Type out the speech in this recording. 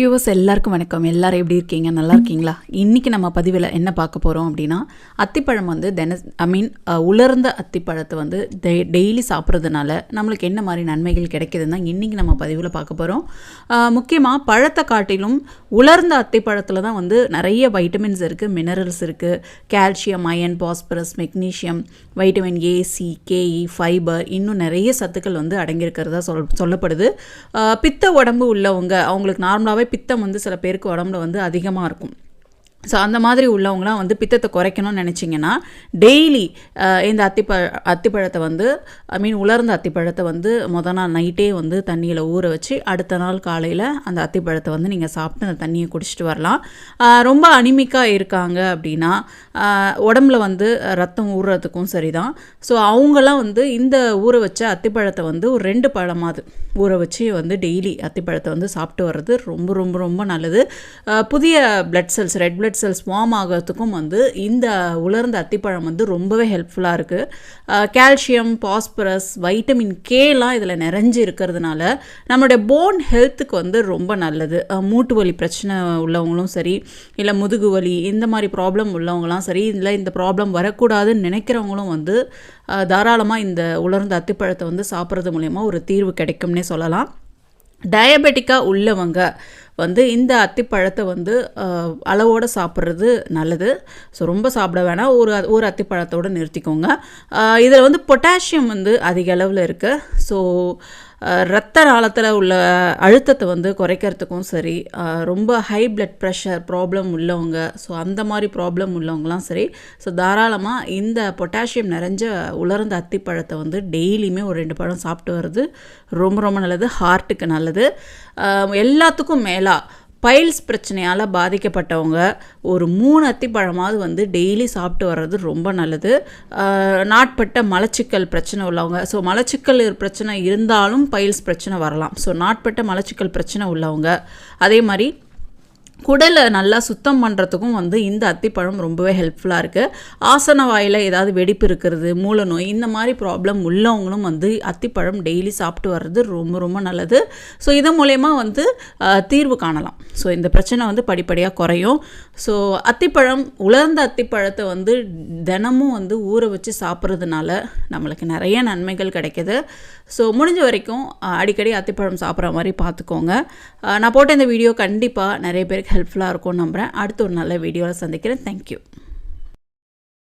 Viewers எல்லாருக்கும் வணக்கம். எல்லாரும் எப்படி இருக்கீங்க? நல்லா இருக்கீங்களா? இன்றைக்கி நம்ம பதிவில் என்ன பார்க்க போகிறோம் அப்படின்னா அத்திப்பழம் வந்து தின ஐ மீன் உலர்ந்த அத்திப்பழத்தை வந்து டெ டெய்லி சாப்பிட்றதுனால நம்மளுக்கு என்ன மாதிரி நன்மைகள் கிடைக்குதுன்னு தான் இன்றைக்கி நம்ம பதிவில் பார்க்க போகிறோம் முக்கியமாக பழத்தை காட்டிலும் உலர்ந்த அத்திப்பழத்தில் தான் வந்து நிறைய வைட்டமின்ஸ் இருக்குது மினரல்ஸ் இருக்குது calcium iron phosphorus magnesium vitamin A C K E fibre இன்னும் நிறைய சத்துக்கள் வந்து அடங்கியிருக்கிறதா சொல் சொல்லப்படுது. பித்த உடம்பு உள்ளவங்க அவங்களுக்கு நார்மலாகவே பித்தம் வந்து சில பேருக்கு உடம்புல வந்து அதிகமாக இருக்கும். ஸோ அந்த மாதிரி உள்ளவங்களாம் வந்து பித்தத்தை குறைக்கணும்னு நினச்சிங்கன்னா டெய்லி இந்த அத்திப்பழ அத்திப்பழத்தை வந்து ஐ மீன் உலர்ந்த அத்திப்பழத்தை வந்து மொதல் நாள் நைட்டே வந்து தண்ணியில் ஊற வச்சு அடுத்த நாள் காலையில் அந்த அத்திப்பழத்தை வந்து நீங்கள் சாப்பிட்டு அந்த தண்ணியை குடிச்சிட்டு வரலாம். ரொம்ப அனிமிக்காக இருக்காங்க அப்படின்னா உடம்புல வந்து ரத்தம் ஊறுறதுக்கும் சரிதான். ஸோ அவங்களாம் வந்து இந்த ஊற வச்ச அத்திப்பழத்தை வந்து ஒரு ரெண்டு பழமாவது ஊற வச்சு வந்து டெய்லி அத்திப்பழத்தை வந்து சாப்பிட்டு வர்றது ரொம்ப ரொம்ப ரொம்ப நல்லது. புதிய blood cells red blood cells form ஆகிறதுக்கும் வந்து இந்த உலர்ந்த அத்திப்பழம் வந்து ரொம்பவே ஹெல்ப்ஃபுல்லாக இருக்குது கால்சியம் பாஸ்பரஸ் வைட்டமின் கேலாம் இதில் நிறைஞ்சு இருக்கிறதுனால நம்மளுடைய போன் ஹெல்த்துக்கு வந்து ரொம்ப நல்லது. மூட்டு வலி பிரச்சனை உள்ளவங்களும் சரி இல்லை முதுகு வலி இந்த மாதிரி ப்ராப்ளம் உள்ளவங்களாம் சரி இல்லை இந்த ப்ராப்ளம் வரக்கூடாதுன்னு நினைக்கிறவங்களும் வந்து தாராளமாக இந்த உலர்ந்த அத்திப்பழத்தை வந்து சாப்பிட்றது மூலயமா ஒரு தீர்வு கிடைக்கும்னே சொல்லலாம். டயபெட்டிக்காக உள்ளவங்க வந்து இந்த அத்திப்பழத்தை வந்து அளவோடு சாப்பிட்றது நல்லது. ஸோ ரொம்ப சாப்பிட வேணாம். ஒரு ஒரு அத்திப்பழத்தோடு நிறுத்திக்கோங்க. இதில் வந்து பொட்டாசியம் வந்து அதிக அளவில் இருக்குது ஸோ ரத்த நாளத்தில் உள்ள அழுத்தத்தை வந்து குறைக்கிறதுக்கும் சரி ரொம்ப ஹை பிளட் ப்ரெஷர் ப்ராப்ளம் உள்ளவங்க ஸோ அந்த மாதிரி ப்ராப்ளம் உள்ளவங்களாம் சரி ஸோ தாராளமாக இந்த பொட்டாசியம் நிறைஞ்ச உலர்ந்த அத்திப்பழத்தை வந்து டெய்லியுமே ஒரு ரெண்டு பழம் சாப்பிட்டு வர்றது ரொம்ப ரொம்ப நல்லது ஹார்ட்டுக்கு நல்லது. எல்லாத்துக்கும் மேலாக பைல்ஸ் பிரச்சனையால் பாதிக்கப்பட்டவங்க ஒரு மூணு அத்திப்பழமாவது வந்து டெய்லி சாப்பிட்டு வர்றது ரொம்ப நல்லது. நாட்பட்ட மலச்சிக்கல் பிரச்சனை உள்ளவங்க. ஸோ மலச்சிக்கல் பிரச்சனை இருந்தாலும் பைல்ஸ் பிரச்சனை வரலாம். ஸோ நாட்பட்ட மலச்சிக்கல் பிரச்சனை உள்ளவங்க. அதே மாதிரி குடலை நல்லா சுத்தம் பண்ணுறதுக்கும் வந்து இந்த அத்திப்பழம் ரொம்பவே ஹெல்ப்ஃபுல்லாக இருக்குது ஆசன வாயில் ஏதாவது வெடிப்பு இருக்கிறது மூல நோய் இந்த மாதிரி ப்ராப்ளம் உள்ளவங்களும் வந்து அத்திப்பழம் டெய்லி சாப்பிட்டு வர்றது ரொம்ப ரொம்ப நல்லது. ஸோ இதன் மூலயமா வந்து தீர்வு காணலாம். ஸோ இந்த பிரச்சனை வந்து படிப்படியாக குறையும். ஸோ அத்திப்பழம் உலர்ந்த அத்திப்பழத்தை வந்து தினமும் வந்து ஊற வச்சு சாப்பிட்றதுனால நம்மளுக்கு நிறைய நன்மைகள் கிடைக்கிது. ஸோ முடிஞ்ச வரைக்கும் அடிக்கடி அத்திப்பழம் சாப்பிட்ற மாதிரி பார்த்துக்கோங்க. நான் போட்ட இந்த வீடியோ கண்டிப்பாக நிறைய பேருக்கு ஹெல்ப்ஃபுல்லாக இருக்கும்னு நம்புகிறேன் அடுத்து ஒரு நல்ல வீடியோவில் சந்திக்கிறேன். தேங்க்யூ